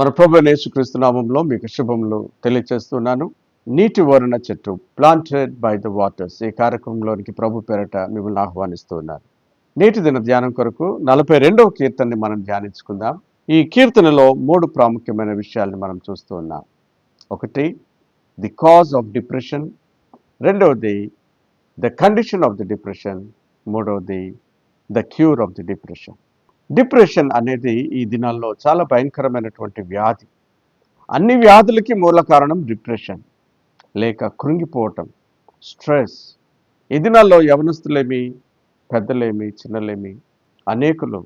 మన ప్రభు యేసుక్రీస్తు నామంలో మీకు శుభములు తెలియజేస్తున్నాను నీటి వరుణ చెట్టు ప్లాంటెడ్ బై ద వాటర్స్ ఈ కార్యక్రమంలోనికి ప్రభు పేరట మిమ్మల్ని ఆహ్వానిస్తున్నారు నేటి దిన ధ్యానం కొరకు నలభై రెండవ కీర్తనని మనం ధ్యానించుకుందాం. ఈ కీర్తనలో మూడు ప్రాముఖ్యమైన విషయాల్ని మనం చూస్తూ ఉన్నాం. ఒకటి ది కాజ్ ఆఫ్ డిప్రెషన్ రెండవది the condition of the depression మూడవది the cure of the depression depression అనేది ఈ దినాల్లో చాలా భయంకరమైనటువంటి వ్యాధి. అన్ని వ్యాధులకి మూల కారణం డిప్రెషన్. లేక కృంగిపోవటం స్ట్రెస్. ఈ దినాల్లో యవనస్తులేమి పెద్దలేమి చిన్నలేమి అనేకులు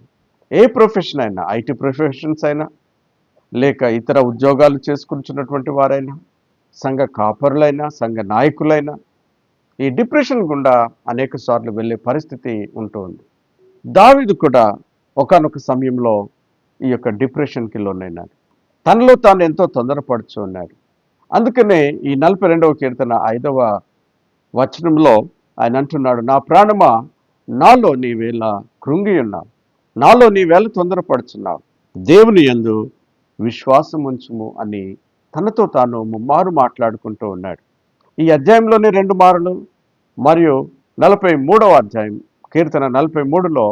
ఏ ప్రొఫెషన్ అయినా ఐటీ ప్రొఫెషన్స్ అయినా లేక ఇతర ఉద్యోగాలు చేసుకుంటున్నటువంటి వారైనా సంఘ కాపరులైనా సంఘ నాయకులైనా ఈ డిప్రెషన్ గుండా అనేక సార్లు వెళ్ళే పరిస్థితి ఉంటుంది దావీదు కూడా ఒకానొక సమయంలో ఈ యొక్క డిప్రెషన్కి లోనైనాడు తనలో తాను ఎంతో తొందరపడుచు ఉన్నాడు. అందుకనే ఈ నలభై రెండవ కీర్తన ఐదవ వచనంలో ఆయన అంటున్నాడు నా ప్రాణమా నాలో నీవేళ కృంగి ఉన్నావు. నాలో నీవేళ తొందరపడుచున్నావు. దేవుని యందు విశ్వాసం ఉంచుము అని తనతో తాను ముమ్మారు మాట్లాడుకుంటూ ఉన్నాడు. ఈ అధ్యాయంలోనే రెండు మారులు మరియు నలభై మూడవ అధ్యాయం కీర్తన నలభై మూడులో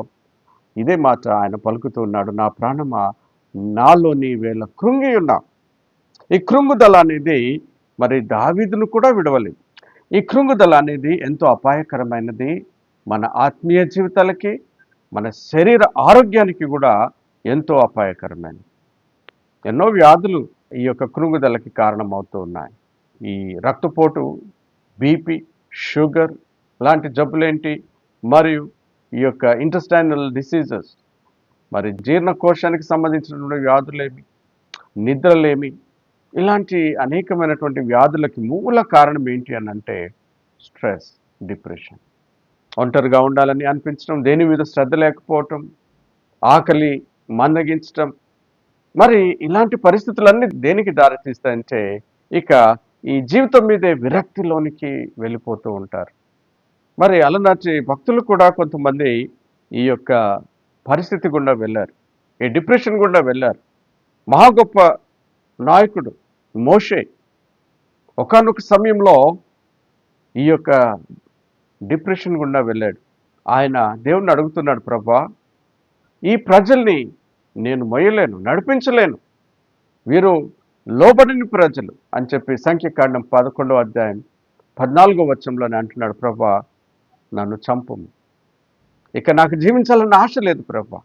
ఇదే మాట ఆయన పలుకుతున్నాడు నా ప్రాణమా? నాలో నీ వేళ కృంగి ఉన్నా ఈ కృంగుదల అనేది మరి దావీదును కూడా విడవలేదు. ఈ కృంగుదల అనేది ఎంతో అపాయకరమైనది మన ఆత్మీయ జీవితాలకి మన శరీర ఆరోగ్యానికి కూడా ఎంతో అపాయకరమైనది. ఎన్నో వ్యాధులు ఈ యొక్క కృంగుదలకి కారణమవుతూ ఉన్నాయి. ఈ రక్తపోటు బీపీ షుగర్ లాంటి జబ్బులేంటి? మరియు ఈ యొక్క ఇంటెస్టైనల్ డిసీజెస్ మరి జీర్ణకోశానికి సంబంధించినటువంటి వ్యాధులేమి నిద్రలేమి ఇలాంటి అనేకమైనటువంటి వ్యాధులకి మూల కారణం ఏంటి అని అంటే స్ట్రెస్ డిప్రెషన్. ఒంటరిగా ఉండాలని అనిపించడం దేని మీద శ్రద్ధ లేకపోవటం ఆకలి మందగించటం. మరి ఇలాంటి పరిస్థితులన్నీ దేనికి దారితీస్తాయంటే ఇక ఈ జీవితం మీదే విరక్తిలోనికి వెళ్ళిపోతూ ఉంటారు. మరి అలనాటి భక్తులు కూడా కొంతమంది ఈ యొక్క పరిస్థితి గుండా వెళ్ళారు. ఈ డిప్రెషన్ గుండా వెళ్ళారు. మహా గొప్ప నాయకుడు మోషే ఒకానొక సమయంలో ఈ యొక్క డిప్రెషన్ గుండా వెళ్ళాడు. ఆయన దేవుణ్ణి అడుగుతున్నాడు ప్రభా ఈ ప్రజల్ని నేను మొయ్యలేను నడిపించలేను. వీరు లోబడిని ప్రజలు అని చెప్పి సంఖ్యకాండం పదకొండవ అధ్యాయం పద్నాలుగో వచ్చంలోనే అంటున్నాడు. ప్రభా నన్ను చంపము. ఇక నాకు జీవించాలన్న ఆశ లేదు ప్రభా.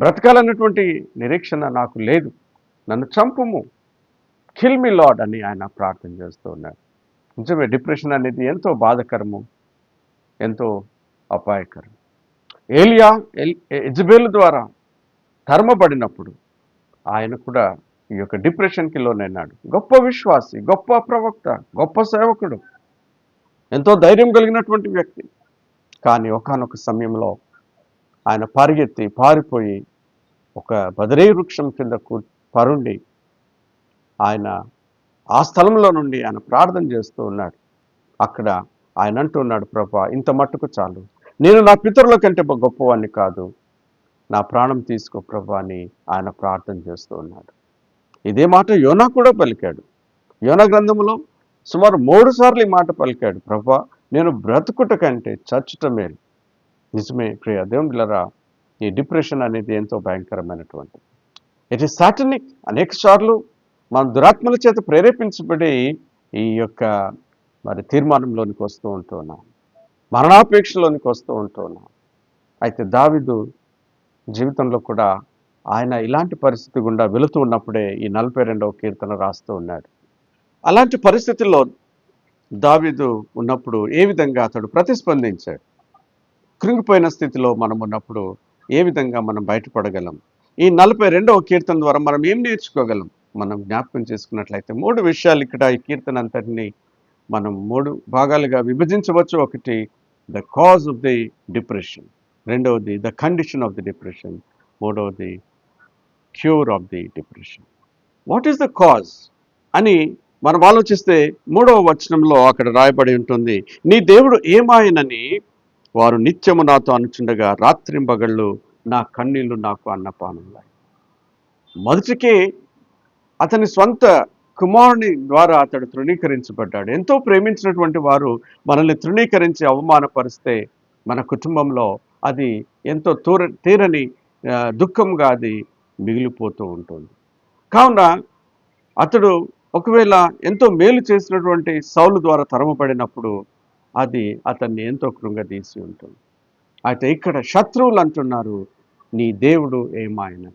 బ్రతకాలన్నటువంటి నిరీక్షణ నాకు లేదు. నన్ను చంపుము. కిల్ మీ లాడ్ అని ఆయన ప్రార్థన చేస్తూ ఉన్నాడు. నిజమే డిప్రెషన్ అనేది ఎంతో బాధకరము ఎంతో అపాయకరం. ఏలియా ఎల్ ద్వారా ధర్మబడినప్పుడు ఆయన కూడా ఈ యొక్క డిప్రెషన్కి లోనైనాడు. గొప్ప విశ్వాసి గొప్ప ప్రవక్త గొప్ప సేవకుడు. ఎంతో ధైర్యం కలిగినటువంటి వ్యక్తి. కానీ ఒకానొక సమయంలో ఆయన పరిగెత్తి పారిపోయి ఒక బదరీ వృక్షం కింద కూ పరుండి ఆయన ఆ స్థలంలో నుండి ఆయన ప్రార్థన చేస్తూ ఉన్నాడు. అక్కడ ఆయన అంటూ ఉన్నాడు ప్రభా ఇంత మట్టుకు చాలు. నేను నా పితరుల కంటే గొప్పవాడిని కాదు. నా ప్రాణం తీసుకో ప్రభా అని ఆయన ప్రార్థన చేస్తూ ఉన్నాడు. ఇదే మాట యోనా కూడా పలికాడు. యోనా గ్రంథంలో సుమారు మూడు సార్లు ఈ మాట పలికాడు. ప్రభా నేను బ్రతుకుట కంటే చచ్చుట మేలు నిజమే ప్రియ దేవుడిలరా ఈ డిప్రెషన్ అనేది ఎంతో భయంకరమైనటువంటి ఇట్ ఈస్ సాటనిక్ అనేక సార్లు మన దురాత్మల చేత ప్రేరేపించబడి ఈ యొక్క మరి తీర్మానంలోనికి వస్తూ ఉంటూ మరణాపేక్షలోనికి వస్తూ ఉంటూ అయితే దావిదు జీవితంలో కూడా ఆయన ఇలాంటి పరిస్థితి గుండా వెళుతూ ఉన్నప్పుడే ఈ నలభై రెండవ కీర్తన రాస్తూ ఉన్నాడు. అలాంటి పరిస్థితుల్లో దావీదు ఉన్నప్పుడు ఏ విధంగా అతడు ప్రతిస్పందించాడు? కృంగిపోయిన స్థితిలో మనం ఉన్నప్పుడు ఏ విధంగా మనం బయటపడగలం? ఈ నలభై రెండవ కీర్తన ద్వారా మనం ఏం నేర్చుకోగలం? మనం జ్ఞాపకం చేసుకున్నట్లయితే మూడు విషయాలు ఇక్కడ ఈ కీర్తన అంతటినీ మనం మూడు భాగాలుగా విభజించవచ్చు. ఒకటి the cause of the depression రెండవది the condition of the depression మూడవది cure of the depression what is the cause అని మనం ఆలోచిస్తే మూడవ వచనంలో అక్కడ రాయబడి ఉంటుంది నీ దేవుడు ఏమాయనని? వారు నిత్యము నాతో అనుచుండగా రాత్రింబగళ్ళు నా కన్నీళ్ళు నాకు అన్నపానున్నాయి మొదటికే అతని స్వంత కుమారుని ద్వారా అతడు తృణీకరించబడ్డాడు. ఎంతో ప్రేమించినటువంటి వారు మనల్ని తృణీకరించి అవమానపరిస్తే మన కుటుంబంలో అది ఎంతో తూర తీరని దుఃఖంగా అది మిగిలిపోతూ ఉంటుంది. కావున అతడు ఒకవేళ ఎంతో మేలు చేసినటువంటి సౌలు ద్వారా తరమపడినప్పుడు అది అతన్ని ఎంతో కృంగదీసి ఉంటుంది. అయితే ఇక్కడ శత్రువులు అంటున్నారు నీ దేవుడు ఏమాయన?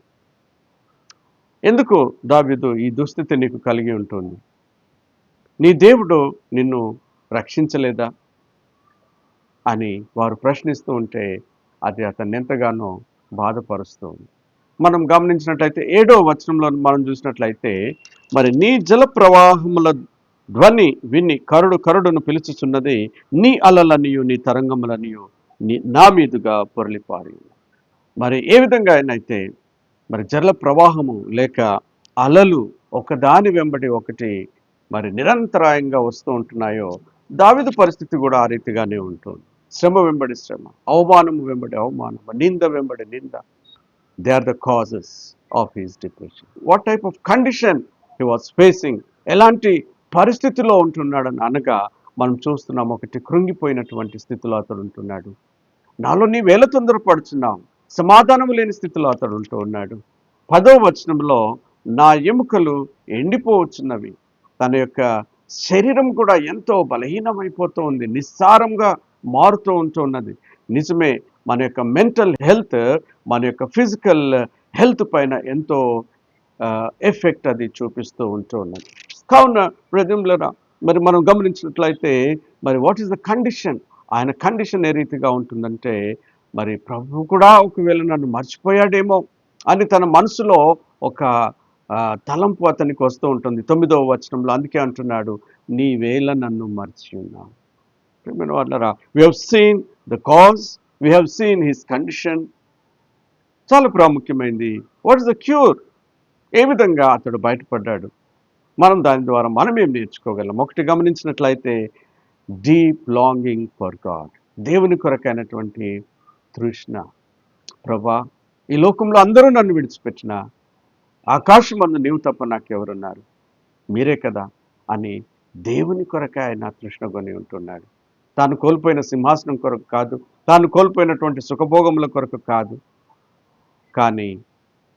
ఎందుకు దావిదు ఈ దుస్థితి నీకు కలిగి ఉంటుంది? నీ దేవుడు నిన్ను రక్షించలేదా? అని వారు ప్రశ్నిస్తూ ఉంటే అది అతన్ని ఎంతగానో బాధపరుస్తుంది. మనం గమనించినట్లయితే ఏడో వచనంలో మనం చూసినట్లయితే మరి నీ జల ప్రవాహముల ధ్వని విని కరుడు కరుడును పిలుచుచున్నది నీ అలలనియు నీ తరంగములనియు నీ నా మీదుగా పొరలిపారి. మరి ఏ విధంగా అయినైతే మరి జల ప్రవాహము లేక అలలు ఒకదాని వెంబడి ఒకటి మరి నిరంతరాయంగా వస్తూ ఉంటున్నాయో దావిదు పరిస్థితి కూడా ఆ రీతిగానే ఉంటుంది. శ్రమ వెంబడి శ్రమ అవమానము వెంబడి అవమానము నింద వెంబడి నింద. They are the causes of his depression what type of condition he was facing ఎలాంటి పరిస్థితిలో ఉంటున్నాడని అనగా మనం చూస్తున్నాం ఒకటి కృంగిపోయినటువంటి స్థితిలో అతడు ఉంటున్నాడు. నాలో నీ వేల తొందరపడుచున్నావు? సమాధానం లేని స్థితిలో అతడు ఉంటూ ఉన్నాడు. పదో వచనంలో నా ఎముకలు ఎండిపోవచ్చున్నవి. తన యొక్క శరీరం కూడా ఎంతో బలహీనమైపోతూ ఉంది నిస్సారంగా మారుతూ ఉంటూ ఉన్నది నిజమే మన యొక్క మెంటల్ హెల్త్ మన యొక్క ఫిజికల్ హెల్త్ పైన ఎంతో ఎఫెక్ట్ అది చూపిస్తూ ఉంటూ ఉన్నది. కావున ప్రజలరా మరి మనం గమనించినట్లయితే మరి వాట్ ఈస్ ద కండిషన్ ఆయన కండిషన్ ఏ రీతిగా ఉంటుందంటే మరి ప్రభు కూడా ఒకవేళ నన్ను మర్చిపోయాడేమో అని తన మనసులో ఒక తలంపు అతనికి వస్తూ ఉంటుంది. తొమ్మిదవ వచనంలో అందుకే అంటున్నాడు నీ వేళ నన్ను మర్చి ఉన్నావు. ప్రియమైన వాళ్ళరా we have seen the cause we have seen his condition చాలా ప్రాముఖ్యమైంది. వాట్ ఇస్ ద క్యూర్ ఏ విధంగా అతడు బయటపడ్డాడు? మనం దాని ద్వారా మనం ఏం నేర్చుకోగలం? ఒకటి గమనించినట్లయితే డీప్ లాంగింగ్ ఫర్ గాడ్. దేవుని కొరకైనటువంటి తృష్ణ. ప్రభా ఈ లోకంలో అందరూ నన్ను విడిచిపెట్టిన ఆకాశం అందు నీవు తప్ప నాకెవరున్నారు? మీరే కదా అని దేవుని కొరకే ఆయన తృష్ణ కొని ఉంటున్నాడు. తాను కోల్పోయిన సింహాసనం కొరకు కాదు తాను కోల్పోయినటువంటి సుఖభోగముల కొరకు కాదు. కానీ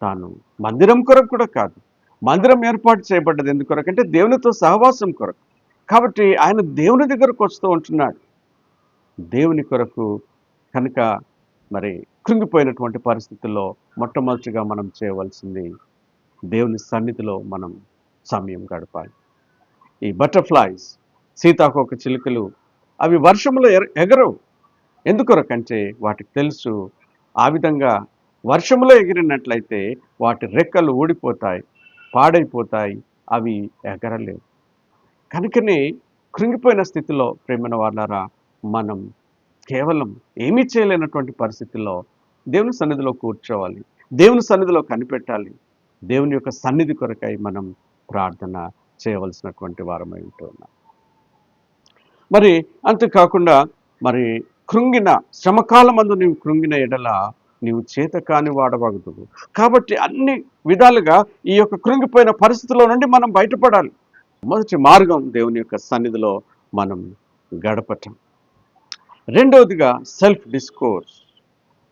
తాను మందిరం కొరకు కూడా కాదు. మందిరం ఏర్పాటు చేయబడ్డది ఎందుకొరకు అంటే దేవునితో సహవాసం కొరకు. కాబట్టి ఆయన దేవుని దగ్గరకు వస్తూ ఉంటున్నాడు. దేవుని కొరకు కనుక మరి కృంగిపోయినటువంటి పరిస్థితుల్లో మొట్టమొదటిగా మనం చేయవలసింది దేవుని సన్నిధిలో మనం సమయం గడపాలి. ఈ బటర్ఫ్లైస్ సీతాకోక చిలుకలు అవి వర్షంలో ఎగరవు. ఎందుకొరకంటే వాటికి తెలుసు ఆ విధంగా వర్షంలో ఎగిరినట్లయితే వాటి రెక్కలు ఊడిపోతాయి పాడైపోతాయి అవి ఎగరలేవు. కనుకనే కృంగిపోయిన స్థితిలో ప్రేమన వాళ్ళారా మనం కేవలం ఏమీ చేయలేనటువంటి పరిస్థితుల్లో దేవుని సన్నిధిలో కూర్చోవాలి దేవుని సన్నిధిలో కనిపెట్టాలి దేవుని యొక్క సన్నిధి కొరకై మనం ప్రార్థన చేయవలసినటువంటి వారమై ఉంటున్నాం మరి అంతేకాకుండా మరి కృంగిన శ్రమకాలమందు నీవు కృంగిన ఎడల నీవు చేత కాని వాడవగదు కాబట్టి అన్ని విధాలుగా ఈ యొక్క కృంగిపోయిన పరిస్థితిలో నుండి మనం బయటపడాలి. మొదటి మార్గం దేవుని యొక్క సన్నిధిలో మనం గడపటం. రెండవదిగా సెల్ఫ్ డిస్కోర్స్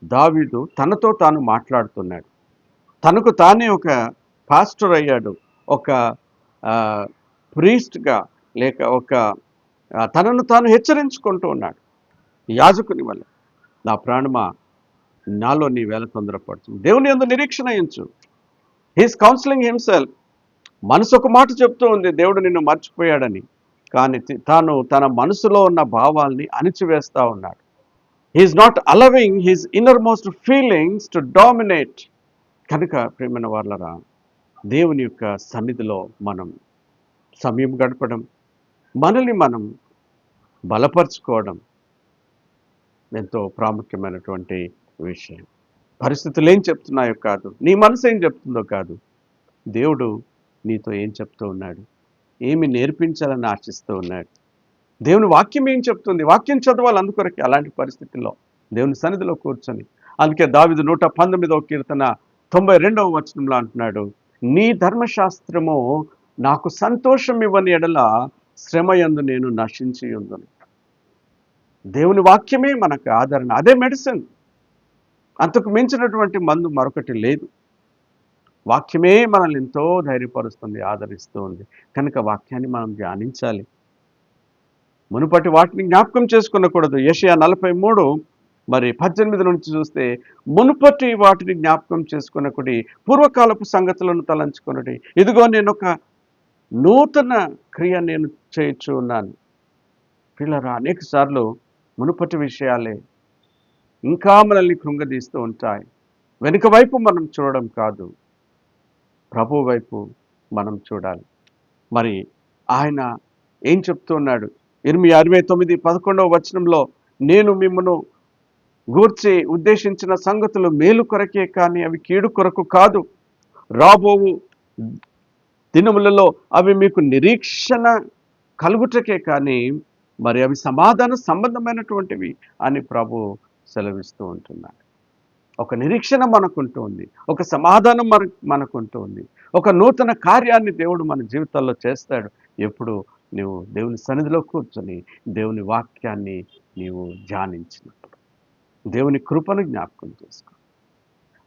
దావీదు తనతో తాను మాట్లాడుతున్నాడు. తనకు తానే ఒక పాస్టర్ అయ్యాడు. ఒక ప్రీస్ట్గా లేక ఒక తనను తాను హెచ్చరించుకుంటూ ఉన్నాడు. యాజకుని వల్ల. నా ప్రాణమా? నాలో నీ వేల తొందరపడుతుంది దేవుని ఎందు నిరీక్షణ ఎంచు. హీస్ కౌన్సిలింగ్ హిమ్సెల్ఫ్ మనసు ఒక మాట చెప్తూ ఉంది దేవుడు నిన్ను మర్చిపోయాడని. కానీ తాను తన మనసులో ఉన్న భావాల్ని అణిచివేస్తూ ఉన్నాడు. He is not allowing his innermost feelings to dominate కనుక ప్రేమైన వాళ్ళరా దేవుని యొక్క సన్నిధిలో మనం సమయం గడపడం మనల్ని మనం బలపరుచుకోవడం ఎంతో ప్రాముఖ్యమైనటువంటి విషయం. పరిస్థితులు ఏం చెప్తున్నాయో కాదు. నీ మనసు ఏం చెప్తుందో కాదు. దేవుడు నీతో ఏం చెప్తూ ఉన్నాడు? ఏమి నేర్పించాలని ఆశిస్తూ ఉన్నాడు? దేవుని వాక్యం ఏం చెప్తుంది? వాక్యం చదవాలి అందుకొరకే అలాంటి పరిస్థితుల్లో దేవుని సన్నిధిలో కూర్చొని. అందుకే దావిదు నూట పంతొమ్మిదవ కీర్తన తొంభై రెండవ వచనంలో అంటున్నాడు నీ ధర్మశాస్త్రము నాకు సంతోషం ఇవ్వని ఎడల శ్రమయందు నేను నశించి ఉందని దేవుని వాక్యమే మనకు ఆదరణ. అదే మెడిసిన్. అంతకు మించినటువంటి మందు మరొకటి లేదు. వాక్యమే మనల్ని ఎంతో ధైర్యపరుస్తుంది ఆదరిస్తూ ఉంది. కనుక వాక్యాన్ని మనం ధ్యానించాలి. మునుపటి వాటిని జ్ఞాపకం చేసుకునకూడదు. యషయా నలభై మూడు మరి పద్దెనిమిది నుంచి చూస్తే మునుపటి వాటిని జ్ఞాపకం చేసుకునకుడి పూర్వకాలపు సంగతులను తలంచుకునడి. ఇదిగో నేను ఒక నూతన క్రియ నేను చేయొచ్చు ఉన్నాను. పిల్లరా అనేక సార్లు మునుపటి విషయాలే ఇంకా మనల్ని కృంగదీస్తూ ఉంటాయి. వెనుక వైపు మనం చూడడం కాదు ప్రభు వైపు మనం చూడాలి. మరి ఆయన ఏం చెప్తున్నాడు? ఎనిమిది అరవై తొమ్మిది పదకొండవ వచనంలో నేను మిమ్మను గూర్చి ఉద్దేశించిన సంగతులు మేలు కొరకే కానీ అవి కీడు కొరకు కాదు. రాబోవు దినములలో అవి మీకు నిరీక్షణ కలుగుటకే కానీ మరి అవి సమాధాన సంబంధమైనటువంటివి అని ప్రభు సెలవిస్తూ ఉంటున్నాడు. ఒక నిరీక్షణ మనకుంటూ ఉంది. ఒక సమాధానం మన మనకుంటూ ఉంది. ఒక నూతన కార్యాన్ని దేవుడు మన జీవితాల్లో చేస్తాడు. ఎప్పుడు? నీవు దేవుని సన్నిధిలో కూర్చొని దేవుని వాక్యాన్ని నీవు ధ్యానించినప్పుడు. దేవుని కృపను జ్ఞాపకం చేసుకో.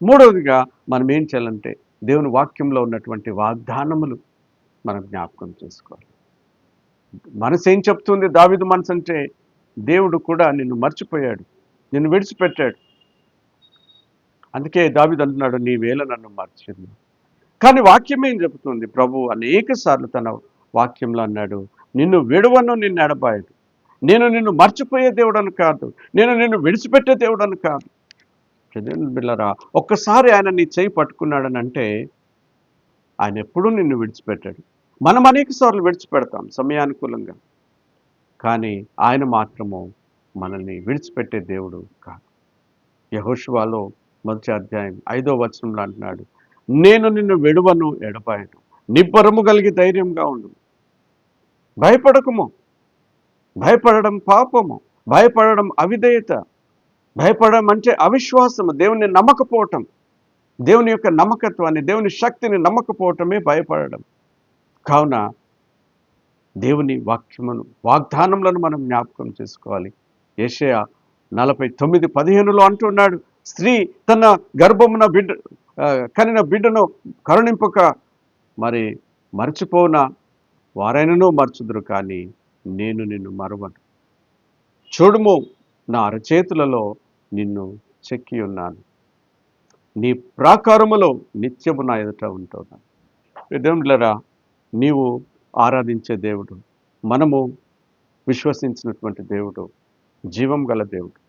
మూడవదిగా మనం ఏం చేయాలంటే దేవుని వాక్యంలో ఉన్నటువంటి వాగ్దానములు మనం జ్ఞాపకం చేసుకోవాలి. మనసు ఏం చెప్తుంది? దావిదు మనసు అంటే దేవుడు కూడా నిన్ను మర్చిపోయాడు. నిన్ను విడిచిపెట్టాడు. అందుకే దావిదు అంటున్నాడు నీ వేళ నన్ను మార్చింది కానీ వాక్యం ఏం చెబుతుంది? ప్రభు అనేక సార్లు తన వాక్యంలో అన్నాడు నిన్ను విడవను నిన్ను ఎడబాయడు నేను నిన్ను మర్చిపోయే దేవుడను కాదు. నేను నిన్ను విడిచిపెట్టే దేవుడను కాదు. చదివిన బిళ్ళరా ఒక్కసారి ఆయన నీ చేయి పట్టుకున్నాడని అంటే ఆయన ఎప్పుడూ నిన్ను విడిచిపెట్టాడు. మనం అనేక సార్లు విడిచిపెడతాం సమయానుకూలంగా. కానీ ఆయన మాత్రము మనల్ని విడిచిపెట్టే దేవుడు కాదు. యహోషువాలో మొదటి అధ్యాయం ఐదో వచనంలో అంటున్నాడు నేను నిన్ను విడువను ఎడపాయను నిబ్బరము కలిగి ధైర్యంగా ఉండు. భయపడకము. భయపడడం పాపము. భయపడడం అవిధేయత. భయపడడం అంటే అవిశ్వాసము. దేవుని నమ్మకపోవటం. దేవుని యొక్క నమ్మకత్వాన్ని దేవుని శక్తిని నమ్మకపోవటమే భయపడడం. కావున దేవుని వాక్యమును వాగ్దానములను మనం జ్ఞాపకం చేసుకోవాలి. ఏషయ నలభై తొమ్మిది పదిహేనులో అంటున్నాడు స్త్రీ తన గర్భమున బిడ్డ కలిగిన కనిన బిడ్డను కరుణింపక మరి మర్చిపోన వారైనను మర్చుదురు కానీ నేను నిన్ను మరవను. చూడుము నా అరచేతులలో నిన్ను చెక్కి ఉన్నాను. నీ ప్రాకారములో నిత్యము నా ఎదుట ఉంటున్నాను. దేవుడులరా నీవు ఆరాధించే దేవుడు మనము విశ్వసించినటువంటి దేవుడు జీవం గల దేవుడు.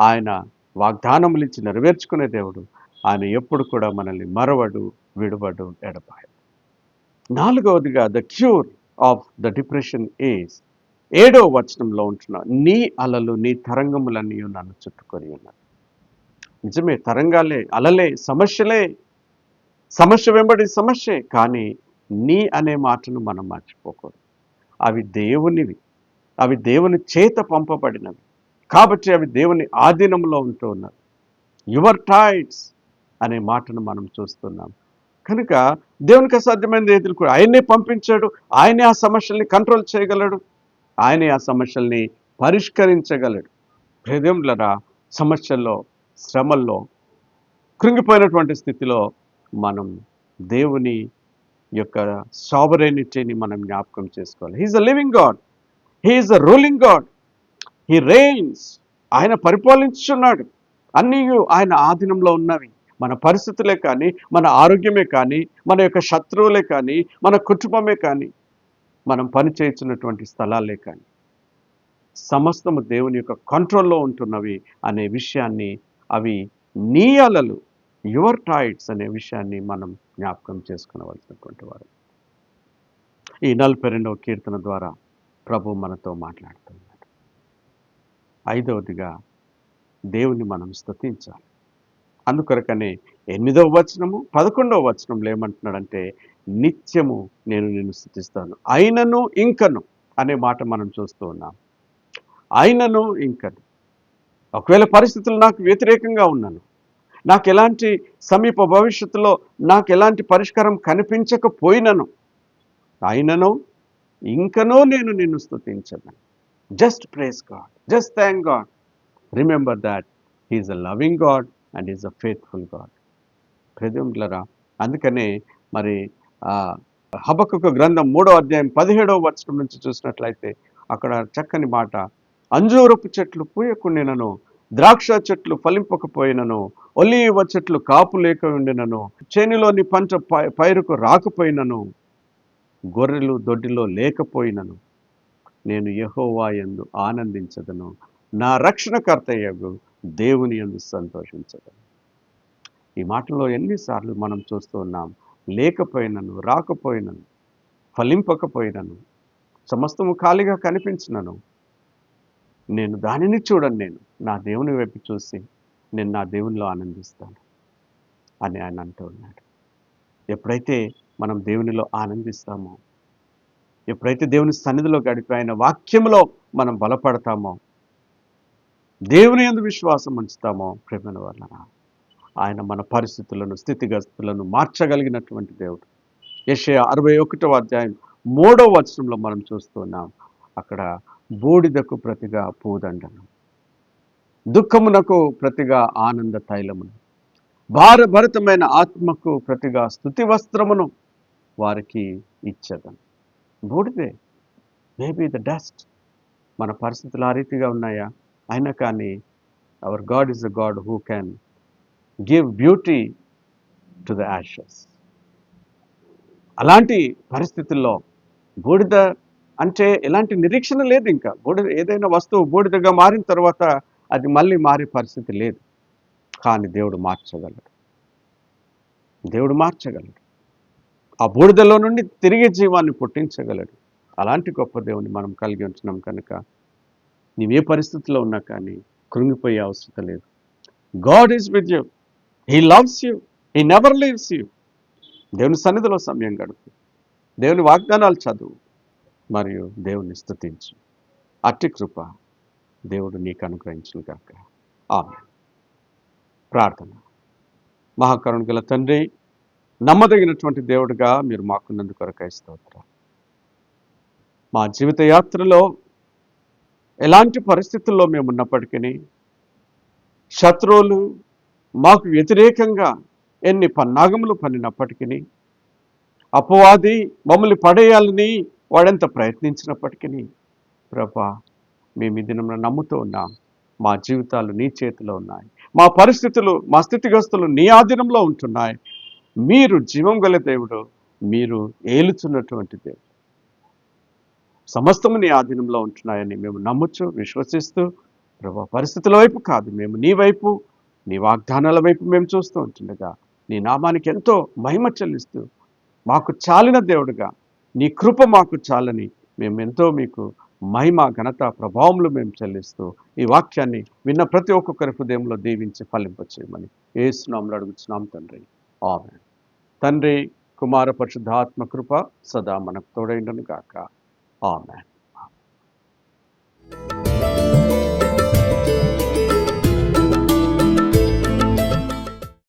ఆయన వాగ్దానములు ఇచ్చి నెరవేర్చుకునే దేవుడు. ఆయన ఎప్పుడు కూడా మనల్ని మరవడు విడువడు ఎడపాయడు నాలుగవదిగా the cure of the depression is ఏడో వచనంలో ఉంటున్న నీ అలలు నీ తరంగములన్నీ నన్ను చుట్టుకొని ఉన్నారు నిజమే తరంగాలే అలలే సమస్యలే. సమస్య వెంబడి సమస్యే కానీ నీ అనే మాటను మనం మర్చిపోకూడదు. అవి దేవునివి. అవి దేవుని చేత పంపబడినవి. కాబట్టి అవి దేవుని ఆధీనంలో ఉంటూ ఉన్నారు యువర్ టైట్స్ అనే మాటను మనం చూస్తున్నాం. కనుక దేవునికి అసాధ్యమైన రీతిలో కూడా ఆయనే పంపించాడు. ఆయనే ఆ సమస్యల్ని కంట్రోల్ చేయగలడు. ఆయనే ఆ సమస్యల్ని పరిష్కరించగలడు. హృదయంలరా సమస్యల్లో శ్రమల్లో కృంగిపోయినటువంటి స్థితిలో మనం దేవుని యొక్క సావరైనిటీని మనం జ్ఞాపకం చేసుకోవాలి. He is a living God he is a ruling God he reigns ఆయన పరిపాలించున్నాడు అన్నీ ఆయన ఆధీనంలో ఉన్నవి. మన పరిస్థితులే కానీ మన ఆరోగ్యమే కానీ మన యొక్క శత్రువులే కానీ మన కుటుంబమే కానీ మనం పని చేస్తున్నటువంటి స్థలాలే కానీ సమస్తము దేవుని యొక్క కంట్రోల్లో ఉంటున్నవి అనే విషయాన్ని అవి నీ అలలు యువర్ టాయిట్స్ అనే విషయాన్ని మనం జ్ఞాపకం చేసుకునవలసినటువంటి వారు. ఈ నలభై రెండవ కీర్తన ద్వారా ప్రభు మనతో మాట్లాడుతున్నాడు. ఐదవదిగా దేవుని మనం స్తుతించాలి. అందుకొరకనే ఎనిమిదవ వచనము పదకొండవ వచనంలో ఏమంటున్నాడంటే నిత్యము నేను నిన్ను స్థుతిస్తాను అయినను ఇంకను అనే మాట మనం చూస్తూ ఉన్నాం. అయినను ఇంకను. ఒకవేళ పరిస్థితులు నాకు వ్యతిరేకంగా ఉన్నాను నాకు ఎలాంటి సమీప భవిష్యత్తులో నాకు ఎలాంటి పరిష్కారం కనిపించకపోయినను అయినను ఇంకనూ నేను నిన్ను స్థుతించను just praise God just thank God remember that he is a loving God and is a faithful God ప్రజలరా అందుకనే మరి హబకు గ్రంథం మూడో అధ్యాయం పదిహేడవ వచనం నుంచి చూసినట్లయితే అక్కడ చక్కని మాట అంజూరపు చెట్లు పూయకుండినను ద్రాక్ష చెట్లు ఫలింపకపోయినను ఒలీవ చెట్లు కాపు లేక ఉండినను చేనిలోని పంట పై- పైరుకు రాకపోయినను గొర్రెలు దొడ్డిలో లేకపోయినను నేను యహోవా ఎందు ఆనందించదను. నా రక్షణకర్తయ్యగు దేవుని యందు సంతోషించదను. ఈ మాటలో ఎన్నిసార్లు మనం చూస్తూ ఉన్నాం లేకపోయినను రాకపోయినను ఫలింపకపోయినను సమస్తము ఖాళీగా కనిపించినను. నేను దానిని చూడను నేను నా దేవుని వైపు చూసి నేను నా దేవునిలో ఆనందిస్తాను అని ఆయన అంటూ ఉన్నాడు. ఎప్పుడైతే మనం దేవునిలో ఆనందిస్తామో? ఎప్పుడైతే దేవుని సన్నిధిలో గడిపి ఆయన వాక్యంలో మనం బలపడతామో? దేవుని ఎందు విశ్వాసం ఉంచుతామో? ప్రేమను వలన ఆయన మన పరిస్థితులను స్థితిగతులను మార్చగలిగినటువంటి దేవుడు. యెషయా అరవై ఒకటవ అధ్యాయం మూడవ వచనంలో మనం చూస్తున్నాం అక్కడ బూడిదకు ప్రతిగా పూదండను. దుఃఖమునకు ప్రతిగా ఆనంద తైలమును. భారభరితమైన ఆత్మకు ప్రతిగా స్థుతి వస్త్రమును వారికి ఇచ్చదను బూడిదే. Maybe the dust. మన పరిస్థితులు ఆ రీతిగా ఉన్నాయా? అయినా కానీ our God is the God who can give beauty to the ashes అలాంటి పరిస్థితుల్లో బూడిద అంటే ఎలాంటి నిరీక్షణ లేదు ఇంకా. బూడిద ఏదైనా వస్తువు బూడిదగా మారిన తర్వాత అది మళ్ళీ మారే పరిస్థితి లేదు. కానీ దేవుడు మార్చగలడు. దేవుడు మార్చగలడు. ఆ బూడిదలో నుండి తిరిగి జీవాన్ని పుట్టించగలడు. అలాంటి గొప్ప దేవుని మనం కలిగి ఉంటున్నాం కనుక నీవే పరిస్థితిలో ఉన్నా కానీ కృంగిపోయే అవసరం లేదు. God is with you he loves you he never leaves you దేవుని సన్నిధిలో సమయం గడుపు. దేవుని వాగ్దానాలు చదువు. మరియు దేవుని స్థుతించు అట్టి కృప దేవుడు నీకు అనుగ్రహించును కాక ఆమె ప్రార్థన. మహాకరుణ్ గల తండ్రి నమ్మదగినటువంటి దేవుడిగా మీరు మాకున్నందుకు కొరకై స్తోత్రం. మా జీవిత యాత్రలో ఎలాంటి పరిస్థితుల్లో మేము ఉన్నప్పటికీ శత్రువులు మాకు వ్యతిరేకంగా ఎన్ని పన్నాగములు పన్నినప్పటికీ అపవాది మమ్మల్ని పడేయాలని వాడెంత ప్రయత్నించినప్పటికీ ప్రభా మేము ఈ నమ్ముతూ ఉన్నాం. మా జీవితాలు నీ చేతిలో ఉన్నాయి. మా పరిస్థితులు మా స్థితిగస్తులు నీ ఆధీనంలో ఉంటున్నాయి. మీరు జీవం గల దేవుడు మీరు ఏలుచున్నటువంటి దేవుడు. సమస్తము నీ ఆధీనంలో ఉంటున్నాయని మేము నమ్ముచు విశ్వసిస్తూ ప్రభా పరిస్థితుల వైపు కాదు మేము నీ వైపు నీ వాగ్దానాల వైపు మేము చూస్తూ ఉంటుండగా నీ నామానికి ఎంతో మహిమ చెల్లిస్తూ మాకు చాలిన దేవుడుగా నీ కృప మాకు చాలని మేము ఎంతో మీకు మహిమ ఘనత ప్రభావములు మేము చెల్లిస్తూ ఈ వాక్యాన్ని విన్న ప్రతి ఒక్కొక్కరి హృదయంలో దీవించి ఫలింపచేయమని ఏసునాములు అడుగుతున్నాం తండ్రి. ఆమె తండ్రి కుమార పరిశుద్ధాత్మ కృప సదా మనకు తోడైండను కాక ఆమె